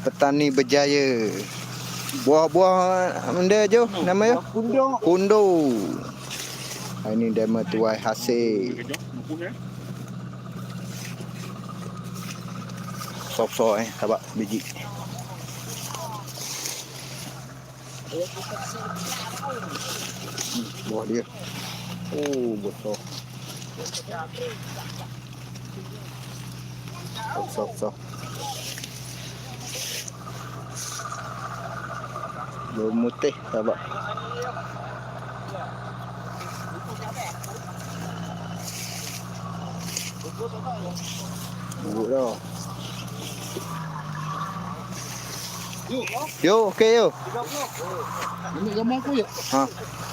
Petani berjaya. Buah-buah benda je nama dia? Punduk. Kundo. Ha, Ini demo tuai hasil. Soft-soft eh, sahabat biji. Hmm, buah dia. Oh, besar. Soft, soft, soft. Bermutih, sahabat. Buruk dah. Yo, okey yo. Ini gambar aku ya. Ha.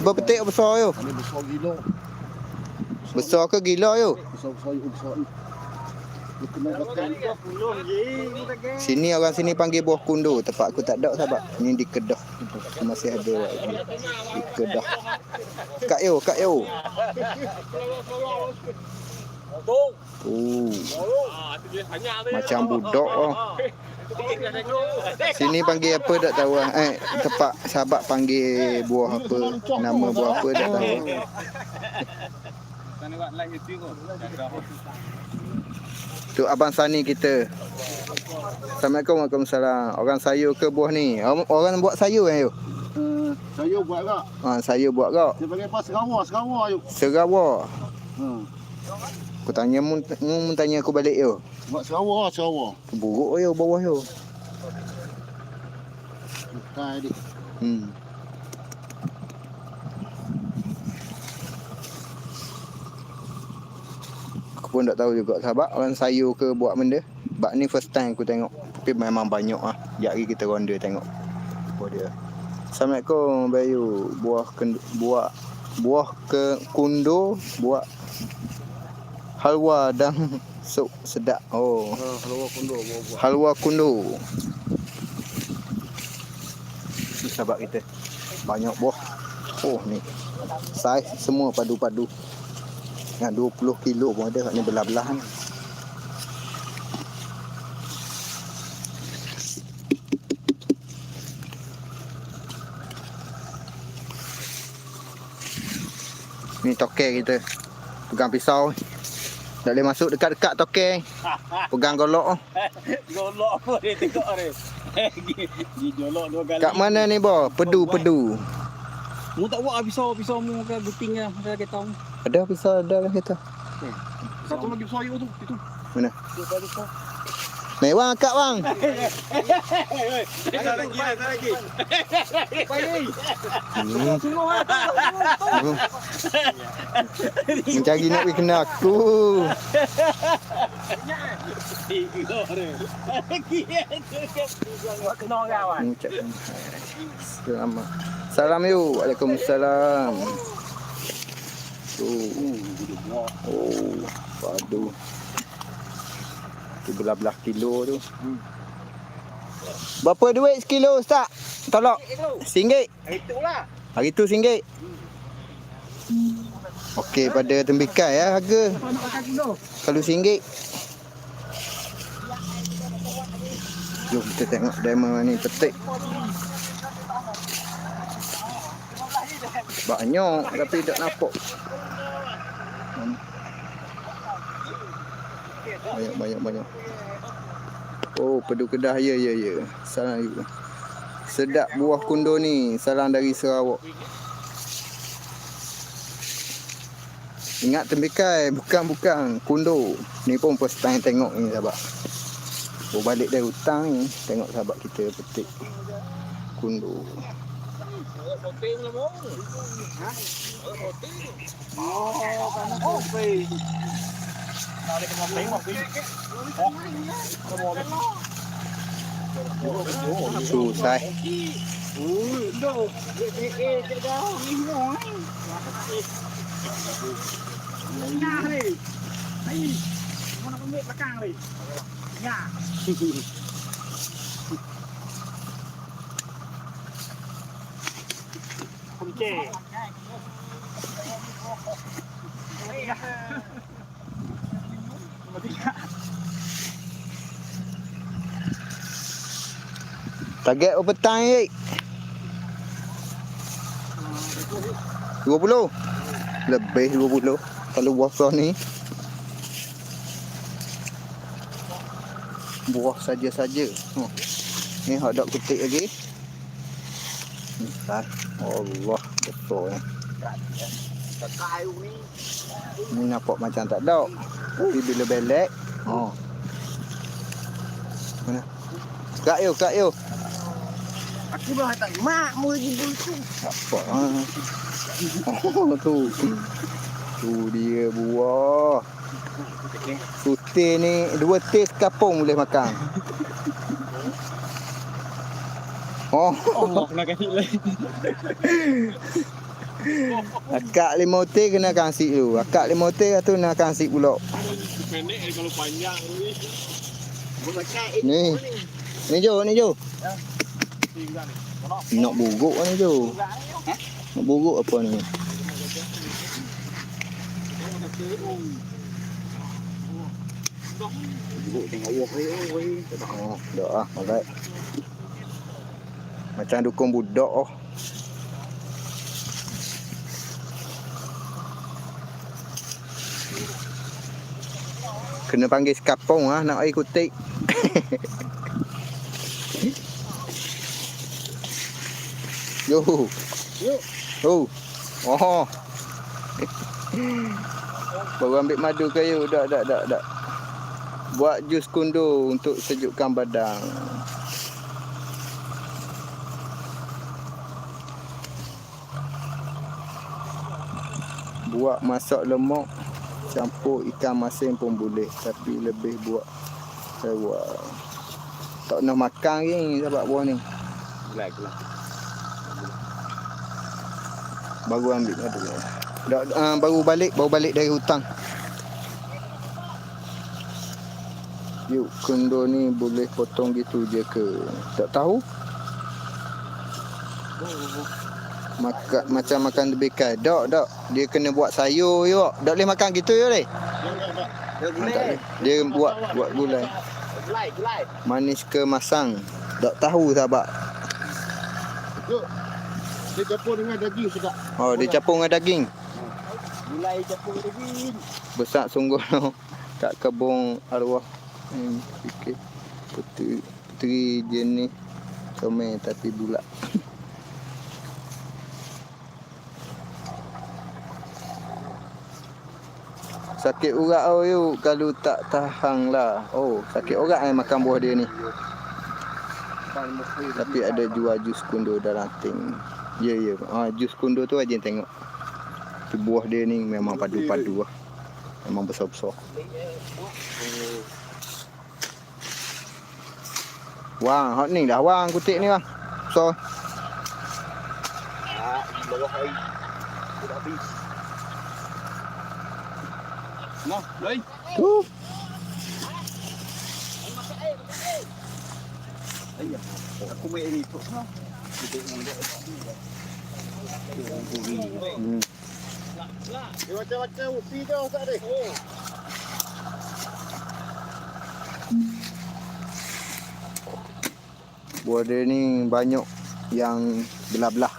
Berpetik besar yo. Ini besar gila. Besar ke gila yo? Besar-besar you besar. you. Dia kena kata. Sini orang sini panggil buah kundo. Tempat aku tak ada sahabat. Ini di Kedah. Masih ada lagi. Di Kedah. Kak yo, kak yo. Oh, macam budak oh. Sini panggil apa tak tahu ah. Eh, tempat sahabat panggil buah apa, nama buah apa tak tahu. Tu abang Sani kita. Assalamualaikum Waalaikumsalam. Orang sayur ke buah ni? Orang, buat sayur eh yo. Saya buat tak? Ha, sayur buat kau. Dia panggil apa? Serawa, serawa you. Serawa. Hmm. Aku tanya mu, mu tanya aku balik yo. Buat serawa, serawa. Buruk yo bawah yo. Bukan dia. Hmm. Pun tak tahu juga sahabat orang sayur ke buat benda. Bak ni first time aku tengok. Tapi memang banyak ah. Sekejap lagi kita ronda tengok. Buah dia. Assalamualaikum Bayu. Buah kendu, buah buah ke kundo, buah halwa dan sup sedap. Oh. Ha, kalau kondo buat buat. Halwa kundo. Ni sahabat kita. Banyak buah. Oh ni. Saiz semua padu-padu. Yang 20 kilo pun ada kat ni belah-belah ni. Ni tokel kita. Pegang pisau. Tak boleh masuk dekat-dekat tokel. Pegang golok. Golok apa dia tengok ni. Gi golok dua kali. Kat mana ni bo? Pedu-pedu. Mu tak buat pisau pisau mu ke guting lah dalam kereta mu. Ada pisau ada lah kita. Satu lagi you tu. Itu. Mana? Tu tadi tu. Mewah kak bang. Tak lagi tak lagi. Baik. Hmm. Hmm. Mencari nak pergi kena aku. Salam yuk. Waalaikumsalam. Oh, oh, padu. Tu belah-belah kilo tu. Berapa duit sekilo Ustaz? Tolak. Singgit. Itulah. Hari tu singgit. Okey pada tembikai ya harga. Kalau singgit. Jom kita tengok demo ni petik. Banyak tapi tak nampak. Banyak banyak banyak. Oh, pedu kedah ya ya ya. Salam you. Sedap buah kundo ni. Salam dari Sarawak. Ingat tembikai, bukan-bukan kundo. Ni pun first time tengok ni sahabat. Oh balik dari hutang ni, tengok sahabat kita petik kundo. อโปตีนละมั้งฮะเออโปรตีนอ๋อกันโอ้ปีเราได้กำลังต็งบอกปีหกกะบอกชูใส่โอ้ยดูเอ๊ะเอเะจะได้มีหน่อยหน้าเลยไอ้มันก็เม็ดละกลางเลยง่าา Kunci. Target berapa petang ye? 20. Lebih 20. Kalau buah ni. Buah saja-saja. Oh. Ni hot dog ketik lagi. Bentar. Allah, betul ni. Kayu ni. Ni nampak macam tak ada. Tapi bila belek. Oh. Mana? Kak yo, kak yo. Aku dah tak mak mu lagi bulku. Apa? Ah. Oh, tu. Tu dia buah. Putih ni dua tes kapung boleh makan. Oh, Allah nak kasi lagi. akak lima teh kena kasih dulu. Akak lima teh tu nak kasih pula. Pendek kalau panjang ni. Ni. Ni Jo, ni Jo. Nak buruk ni Jo. Nak buruk apa ni? Tengok wah oi. Oh, dah ah, alright. Macam dukung budak oh. Kena panggil sekapong ah nak air kutik. Yo. Yo. Oh. Oh. Baru ambil madu kayu dak dak dak dak. Buat jus kundur untuk sejukkan badan. Buat masak lemak campur ikan masin pun boleh tapi lebih buat sewa. Tak nak makan ni sebab buah ni. Gelap gelap. Baru ambil madu. Dak uh, baru balik, baru balik dari hutang. Yuk, kundur ni boleh potong gitu je ke? Tak tahu. Makan macam makan tebikai. Dok, dok. Dia kena buat sayur yo. Dok boleh makan gitu yo leh. Dia buat buat gulai. Gulai, gulai. Manis ke masang. Tak tahu sahabat. Yo. Dia campur dengan daging sedap. Oh, dia campur dengan daging. Gulai campur daging. Besar sungguh no. Tak kebun arwah. Hmm, fikir. Puteri, puteri jenis comel tapi bulat. Sakit urat oh you kalau tak tahan lah. Oh, sakit urat eh makan buah dia ni. Tapi ada jual jus kundur dalam ting. Ya ya. Ah jus kundur tu aja tengok. Tu buah dia ni memang padu-padu lah. Memang besar-besar. Wang, hot ni dah wang kutik ni bang. So, Ah, air. Sudah habis. Nah, loi. tu. Ayah. Aku main ni tu. Kita tengok dia. Hmm. Dia macam-macam upi tak ada. Buah dia ni banyak yang belah-belah.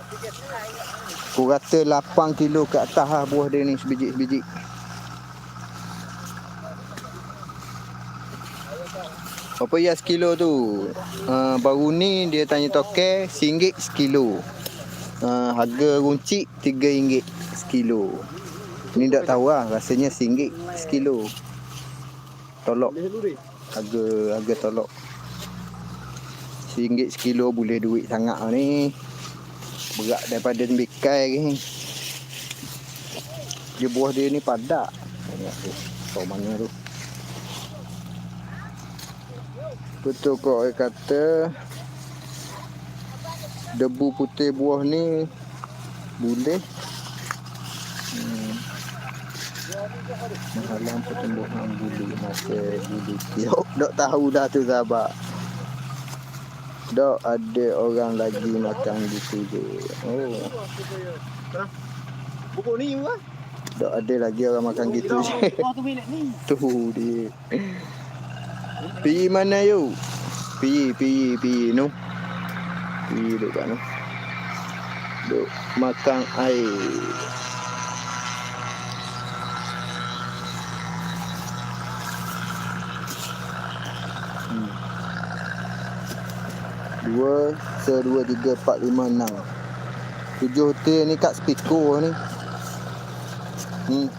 Aku rata 8 kilo ke atas lah buah dia ni sebiji-sebiji. Berapa ya sekilo tu? Uh, baru ni dia tanya toke RM1 sekilo. Uh, harga runcit RM3 sekilo. Ni tak tahu lah rasanya RM1 sekilo. Tolok harga harga tolok. RM1 sekilo boleh duit sangat ni. Berat daripada tembikai ni. Dia buah dia ni padak. Tengok tu. Tahu mana tu. Betul kau orang kata debu putih buah ni boleh. Hmm. menghalang pertumbuhan bulu masa bulu tiup. Dok tahu dah tu sahabat dok ada orang lagi makan gitu je oh. Buku ni apa? dok ada lagi orang makan gitu. Je Oh tu minit ni. tu dia pergi mana you pergi pergi pergi no Pergi duduk kat mana? Duduk makan air. Hmm. Dua, sedua, tiga, empat, lima, enam. Tujuh hotel ni kat speaker ni. Hmm.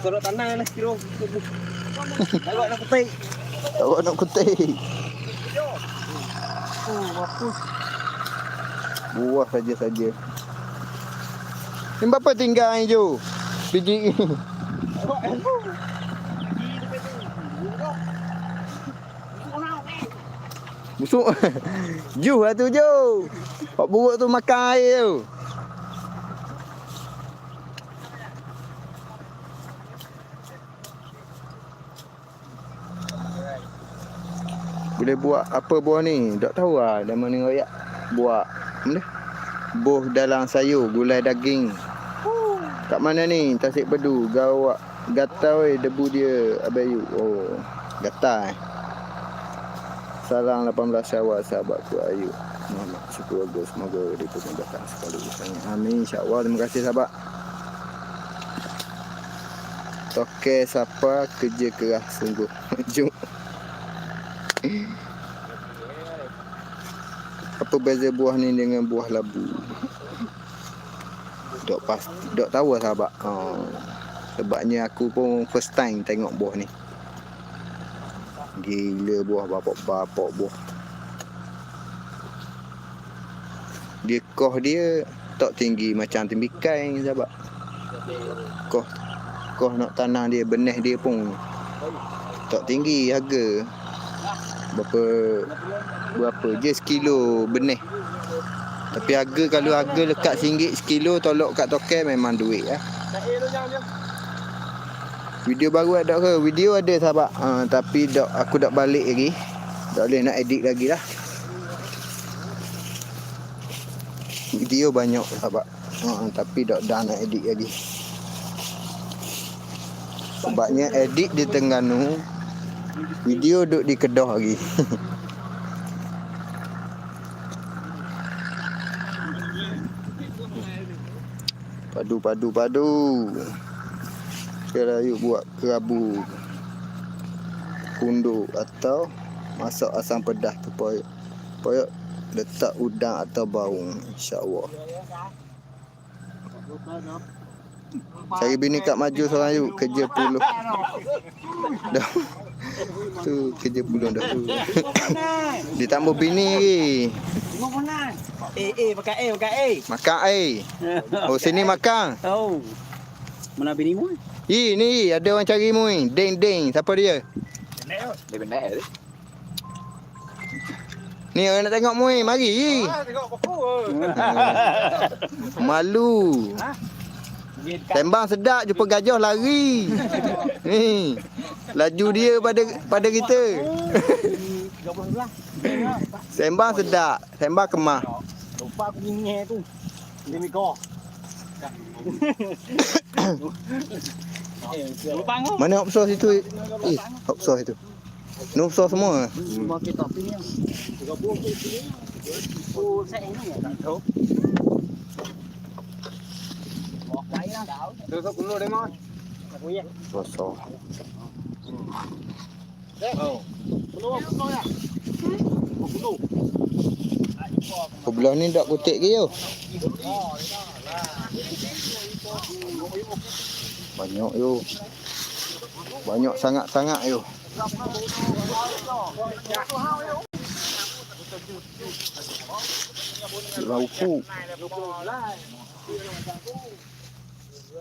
Kau nak tanah lah kira. Tengok nak petik. Awak nak kutik. Oh, mampus. Buah saja-saja. Ni berapa tinggal ni Jo? Biji ni. Busuk. Ju lah tu Jo. Pak buruk tu makan air tu. Boleh buat apa buah ni? Tak tahu lah. Dah mana royak. Buat. Mana? Buh dalam sayur. Gulai daging. Kat mana ni? Tasik Bedu. Gawak. Gatal weh debu dia. Abayu. Oh. Gatal eh. Salam 18 Syawal sahabatku Ayu. Muhammad sekeluarga semoga dipermudahkan sekali urusannya. Amin insya-Allah. Terima kasih sahabat. Toke siapa kerja keras sungguh. Jom. Apa beza buah ni dengan buah labu? Dok pas, dok tahu lah sahabat. Oh. Sebabnya aku pun first time tengok buah ni. Gila buah bapak-bapak buah. Dia koh dia tak tinggi macam tembikai sahabat. Koh koh nak tanah dia benih dia pun tak tinggi harga. Berapa berapa je sekilo benih. Tapi harga kalau harga lekat RM1 sekilo tolok kat token memang duit lah. Video baru ada ke? Video ada sahabat. Ha, tapi dak aku dak balik lagi. Tak boleh nak edit lagi lah. Video banyak sahabat. Ha, tapi dak dah nak edit lagi. Sebabnya edit di Terengganu. Video duk di Kedah lagi. padu padu padu. Sekarang yuk buat kerabu kundur atau masak asam pedas tu poyok. Poyok letak udang atau baung insya-Allah. Cari bini kat maju seorang yuk kerja puluh. Dah. Tu kerja puluh dah tu. Dia tambah bini lagi. Eh, eh, pakai eh, pakai eh. Makan air. Oh sini makan. Oh. Mana bini mu? Ih ni ada orang cari mu ni. Deng deng. Siapa dia? Dia benar eh. Ni orang nak tengok mu ni. Mari. Ih. tengok Tembang sedap jumpa gajah lari. Ni. Laju dia pada pada kita. Sembang sedap. Sembang kemah. Lupa aku bini tu. Lupa ngau. Mana opsor situ? Eh, opsor itu. Ni opsor semua. Semua kita pilih. Oh, saya ini. Tak tahu. Mau quay đó. Đưa số cũng luôn đấy mon. Aku ya. Opsor. Oh. Belum aku tahu ya. Oh, belum. Sebelah ni dak kutik ke yo? Banyak yo. Banyak sangat-sangat yo. Laupu.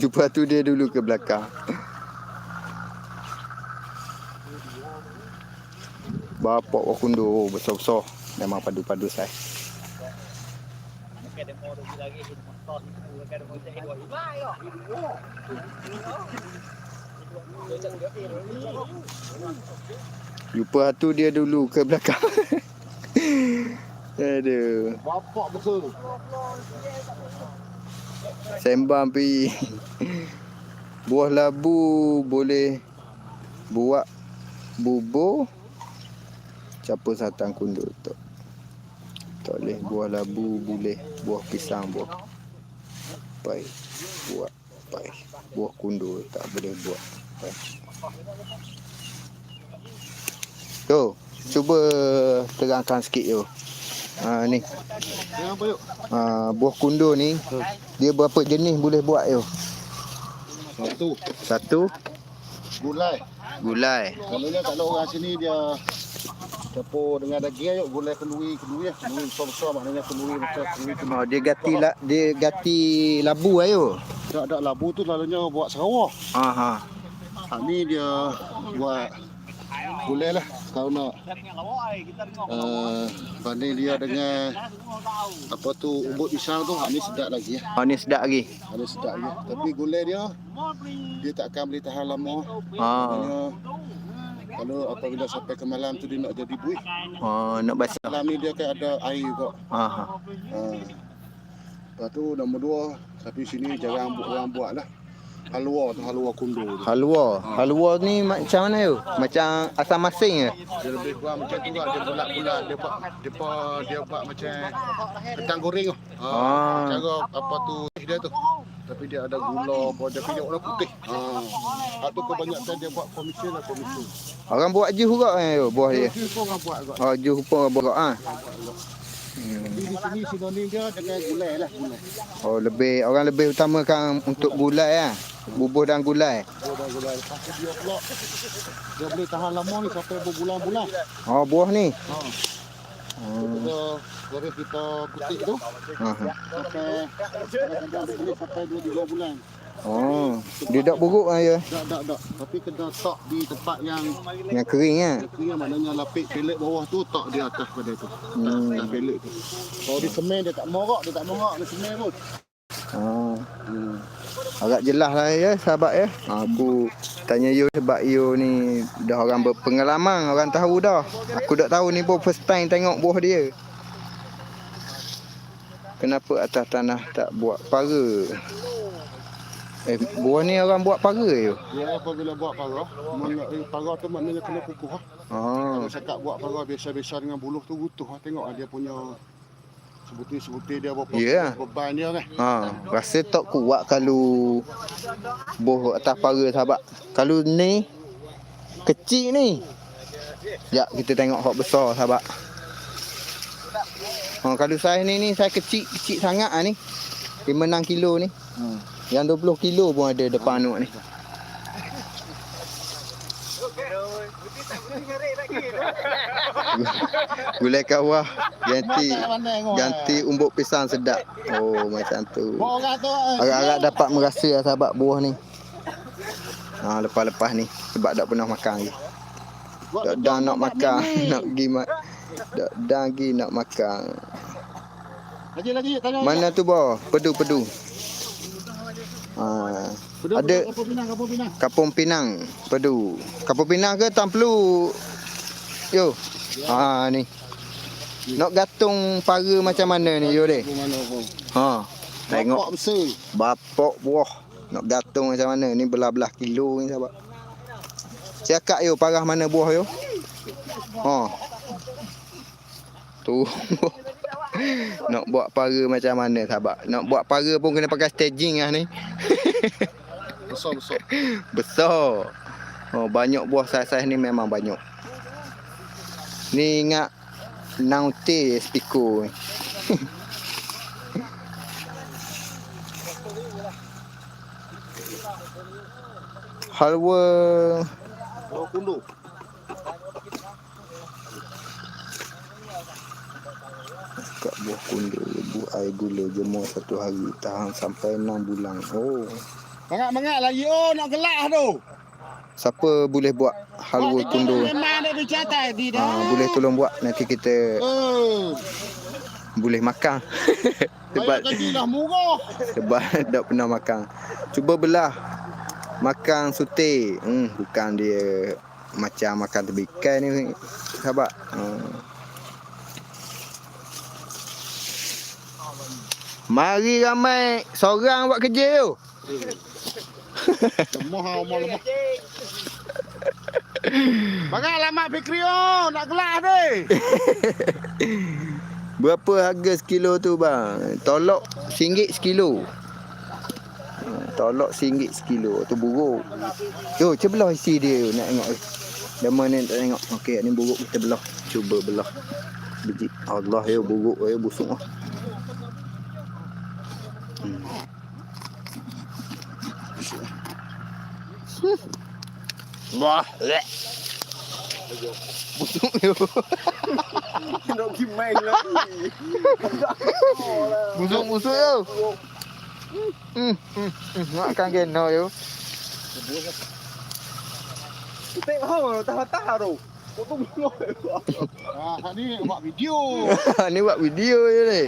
Jumpa tu dia dulu ke belakang. Bapak wakundo oh, besar-besar. Memang padu-padu saya. Jumpa tu dia dulu ke belakang. Aduh. Bapak betul. Sembang pi. Buah labu boleh buat bubur capur satang kundur tu. Tak boleh buah labu boleh buah pisang buah pai buat pai buah kundur tak boleh buat pai. Tu, cuba terangkan sikit tu. Ha ni. Ha, buah kundur ni dia berapa jenis boleh buat yo? Satu. Satu Gulai. gulai. Kalau kalau orang sini dia campur dengan daging yuk gulai kenduri kenduri lah. Kenduri besar-besar maknanya kenduri macam kenduri kenduri. Oh dia gati la, dia gati labu ayo. Tak ada labu tu lalunya buat Sarawak. Ha ha. Ha ni dia buat gulai lah. Kalau nak uh, banding dia dengan apa tu umbut pisang tu, ni sedap lagi ya. Oh ni sedap lagi. Ha ni sedap lagi. Tapi gulai dia dia tak akan boleh tahan lama. Ha. Maknanya kalau apabila sampai ke malam tu dia nak jadi buih. Oh nak basah. Malam ni dia akan ada air juga. Ha ha. Ha. Lepas tu nombor dua, tapi sini jarang orang buat lah. Halwa tu, halwa kundur tu. Halwa. Halwa ni macam mana yo? Macam asam masing ke? Dia lebih kurang macam tu lah, dia bulat-bulat. Dia buat, dia buat, dia buat macam kentang goreng tu. Ha. Ah. Cara apa tu dia tu. Tapi dia ada gula, apa, dia punya warna putih. Ha. Lepas tu kebanyakan dia buat komisi lah, komisi. Orang buat jus juga eh yo buah dia. Dia pun orang buat juga. Oh jus pun orang buat ah. Jadi di sini sinonim dia dengan gulai lah, gulai. Oh lebih orang lebih utamakan untuk gulai ah. Bubuh dan gulai. Dia dah gulai. Lepas tu dia pula, dia boleh tahan lama ni sampai berbulan-bulan. Oh buah ni. Ha. Hmm. Kita kita kutik tu Ha sampai kadang-kadang boleh sampai 2 3 bulan. Oh, dia tak buruk ah ya. Tak tak tak. Tapi kena tak di tempat yang Yang kering ah. kering maknanya lapik pelet bawah tu tak di atas pada tu. Hmm. Tak pelet tu. Kalau di semen dia tak morak, dia tak morak di semen pun. Oh. Hmm. Agak jelas lah ya sahabat ya. Aku tanya you sebab you ni dah orang berpengalaman, orang tahu dah. Aku tak tahu ni pun first time tengok buah dia. Kenapa atas tanah tak buat para? Eh, buah ni orang buat para you. Dia apabila buat parah, mana, eh, parah tu maknanya kena kukuh. Oh. Kalau cakap buat parah biasa-biasa dengan buluh tu utuh lah. Tengok lah dia punya sebutir-sebutir dia berapa Ya. beban dia kan. Ha, rasa tak kuat kalau buah atas para sahabat. Kalau ni kecil ni. Ya, kita tengok hok besar sahabat. Ha, kalau saya ni ni saya kecil kecil sangat ah ni. 5 6 kilo ni. Hmm. Yang 20 kilo pun ada depan anak ni. Gulai kawah ganti ganti umbuk pisang sedap. Oh macam tu. Eh, Agak-agak dapat merasa lah sahabat buah ni. Ha, lepas-lepas ni sebab tak pernah makan lagi. Tak dah nak makan, nak pergi mak. Tak dah nak makan. Lagi lagi tanya. Mana tu boh? Pedu-pedu. Ha, Pedu, ada- pedu, Kampung Pinang, Kampung Pinang. Kapung Pinang, Pedu. Kapung Pinang ke Tan Perlu? Yo. Ha ni. Nak gantung para macam mana ni yo deh? Kampung. Ha. Tengok Bapak besar. Bapak buah Nak gantung macam mana Ni belah-belah kilo ni sahabat Cakap yo parah mana buah yo Ha Tu Nak buat para macam mana sahabat? Nak buat para pun kena pakai staging lah ni. Besar-besar. Besar. Oh banyak buah saiz-saiz ni memang banyak. Ni ingat Naute spiko Halwa Bawah kundu. Kat buah kundur buah air gula jemur satu hari tahan sampai 6 bulan. Oh. Mangat-mangat lagi. Oh, nak gelak tu. Siapa boleh buat halwa kundur? Di dah. Ha, boleh tolong buat nanti kita Eh, boleh makan. sebab dah murah. sebab tak pernah makan. Cuba belah makan sute. Hmm, bukan dia macam makan tebikan ni sahabat. Hmm. Mari ramai seorang buat kerja tu. Lemah ha umur lemah. Bagai lama Fikri oh, nak gelas ni. Berapa harga sekilo tu bang? Tolok RM1 sekilo. Tolok RM1 sekilo. Tu buruk. Tu cebelah isi dia nak tengok. Lama ni tak tengok. Okey ni buruk kita belah. Cuba belah. Biji. Allah ya buruk ya busuk ah. Wah, lek. Busuk dia. Nak pergi main lagi. Busuk-busuk tu. Hmm, hmm, hmm. Makan kena tu. Tengok ha, tahan-tahan tu. Kau tu belum. Ha ni buat video. ni buat video je ni.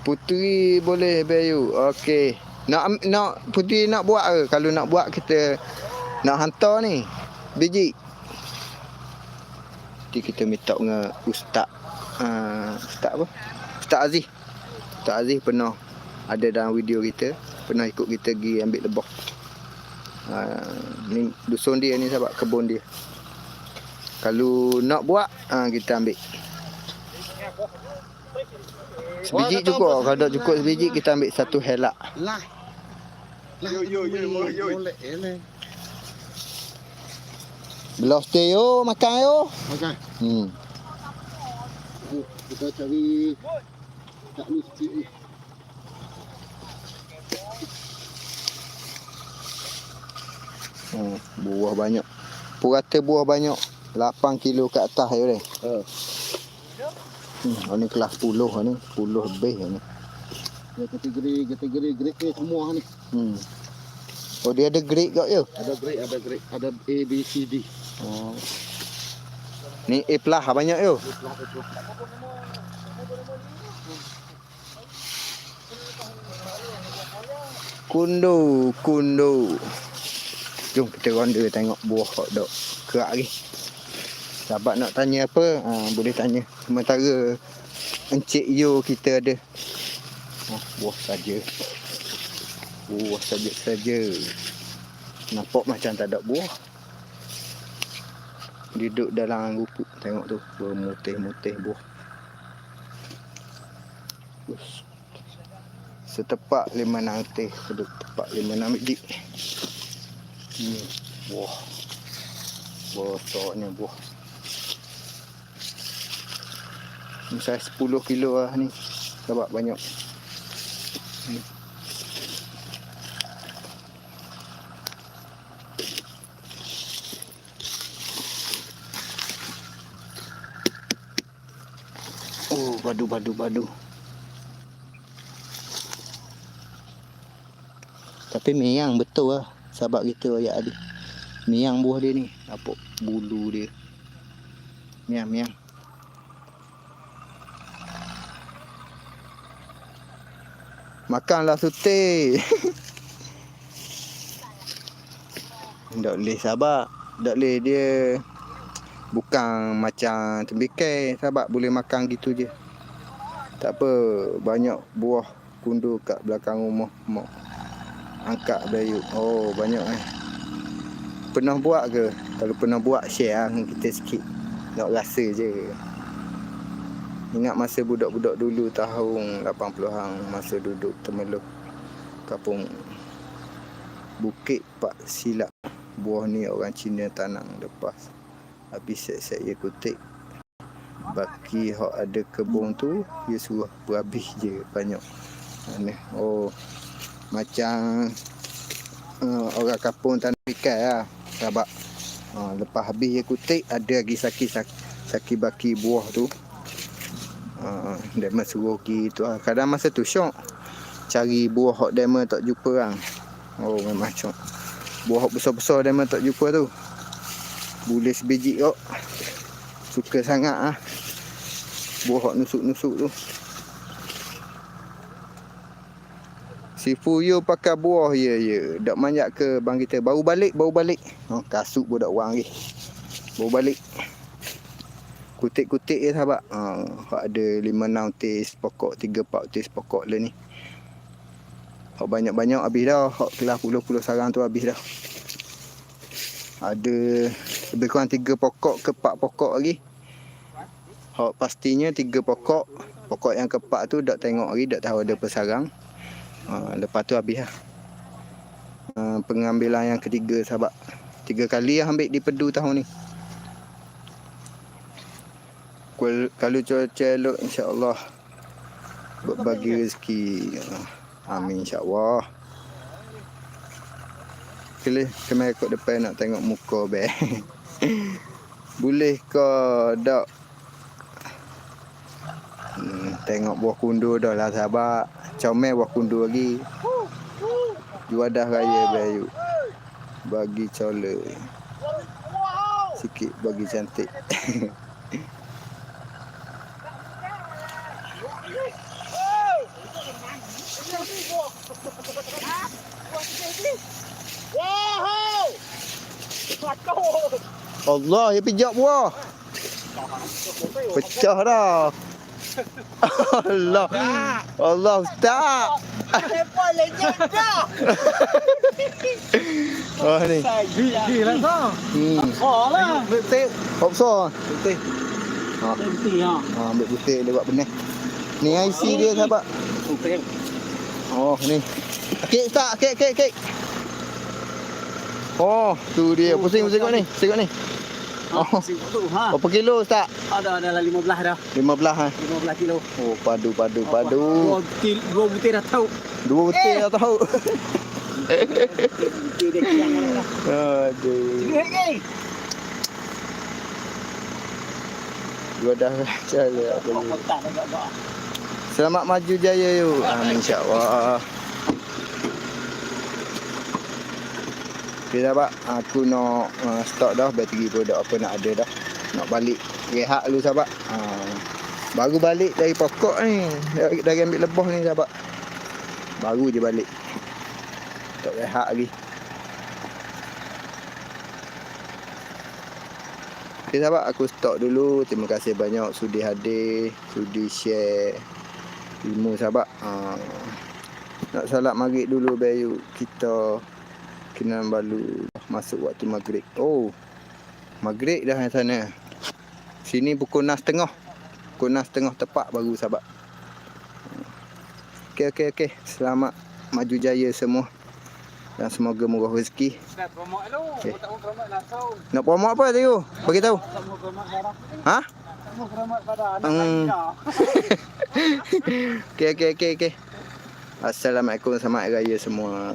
Puteri boleh Bayu. Okey. Nak nak Puteri nak buat ke? Kalau nak buat kita nak hantar ni. Biji. Nanti kita minta dengan ustaz. Uh, ustaz apa? Ustaz Aziz. Ustaz Aziz pernah ada dalam video kita. Pernah ikut kita pergi ambil lebah. Uh, ni dusun dia ni sahabat kebun dia. Kalau nak buat uh, kita ambil. Sebiji cukup. Kalau tak cukup sebiji kita ambil satu helak. Lah. Lah. Yo, yo, yo, yo. Boleh ele. Belah stay yo, makan yo. Okey. Hmm. Kita cari tak ni sikit ni. hmm. Buah banyak. Purata buah banyak. 8 kilo ke atas yo deh. Ha. Hmm, ni kelas 10 ni. 10 lebih ni. Dia kategori kategori grade A semua ni. Hmm. Oh dia ada grade kat yo. Ada grade, ada grade, ada A B C D. Oh. Ni A plus lah banyak yo. Kundo, kundo. Jom kita ronda tengok buah hot dog. Kerak lagi. Sahabat nak tanya apa, ha, boleh tanya. Sementara Encik Yo kita ada. Oh, buah saja. Buah saja-saja. Nampak macam tak ada buah. Duduk dalam rupuk. Tengok tu. Bermutih-mutih buah. Setepak lima nanti. Keduk tepak lima biji. Hmm. Buah. Bosoknya buah. Ni saya 10 kilo lah ni. Sebab banyak. Hmm. Oh, badu badu badu. Tapi miang betul lah. Sahabat kita ayat adik. Miang buah dia ni. Nampak bulu dia. Miang, miang. Makanlah sute. Tak boleh sahabat. Tak boleh dia bukan macam tembikai sahabat boleh makan gitu je. Tak apa, banyak buah kundu kat belakang rumah mak. Angkat Bayu. Oh, banyak eh. Pernah buat ke? Kalau pernah buat share lah kita sikit. Nak rasa je. Ingat masa budak-budak dulu tahun 80-an masa duduk Temeloh. Kapung Bukit Pak Silap. Buah ni orang Cina tanam lepas. Habis set-set dia kutik. Baki hak ada kebun tu, dia suruh berhabis je banyak. Mana? Oh, macam uh, orang kampung tanam ikan lah. Sahabat. Uh, lepas habis dia kutik, ada lagi saki-saki saki baki buah tu. Uh, Diamond suruh pergi tu lah. Kadang masa tu syok. Cari buah hot diamond tak jumpa orang. Oh memang syok. Buah hot besar-besar diamond tak jumpa tu. Boleh sebiji kok. Suka sangat ah. Buah hot nusuk-nusuk tu. Si Fuyo pakai buah ya ya. Dak manjak ke bang kita. Baru balik, baru balik. Oh, kasut budak orang lagi. Baru balik. Kutik-kutik je sahabat. Ha, ada 5 6 tis pokok, 3 4 tis pokok le ni. Hak banyak-banyak habis dah. Hak kelas puluh-puluh sarang tu habis dah. Ada lebih kurang 3 pokok ke 4 pokok lagi. Hak pastinya 3 pokok. Pokok yang keempat tu dak tengok lagi, dak tahu ada persarang. Ha, lepas tu habis lah. Ha, pengambilan yang ketiga sahabat. Tiga kali lah ambil di pedu tahun ni. Kalau cuaca elok insya-Allah berbagi rezeki. Amin insya-Allah. Kele kemai kot depan nak tengok muka be. Boleh ke dak? Hmm, tengok buah kundur dah lah sahabat. Comel buah kundur lagi. Juadah raya bayu. Bagi cola. Sikit bagi cantik. Allah, ya pijak buah. Pecah dah. Allah. Allah ustaz. Oh ni. Gila kau. Hmm. Oh lah. Betul. Opso. Betul. Ha, Berhenti ha. ha ambil putih dia buat benih. Ni IC dia sahabat. Oh ni. Kek tak, kek kek kek. Oh, tu dia. Pusing pusing kau ni. Kau ni. Oh. Oh, tu ha. Berapa kilo ustaz? Ada ada lah 15 dah. 15 ha. 15 kilo. Oh, padu padu Dua padu. butir, dua butir dah tahu. Dua butir dah tahu. Dah. Aduh. Gua dah dah gak Selamat maju jaya you. Amin insya-Allah. Okay sahabat, aku nak uh, stop dah bateri produk apa nak ada dah. Nak balik rehat dulu sahabat. Uh, baru balik dari pokok ni. Dari, dari ambil lebah ni sahabat. Baru je balik. Tak rehat lagi. Okay sahabat, aku stop dulu. Terima kasih banyak sudi hadir, sudi share ilmu sahabat. Uh, nak salat maghrib dulu bayu kita kena balu masuk waktu maghrib. Oh. Maghrib dah yang sana. Sini pukul 6.30. Pukul 6.30 tepat baru sahabat. Okey okey okey. Selamat maju jaya semua. Dan semoga murah rezeki. Dah promote lu. Langsung. Nak promote apa tu? Bagi tahu. Tak mau promote dah. Ha? Mau promote pada anak Hmm. Okey okey okey okey. Assalamualaikum selamat raya semua.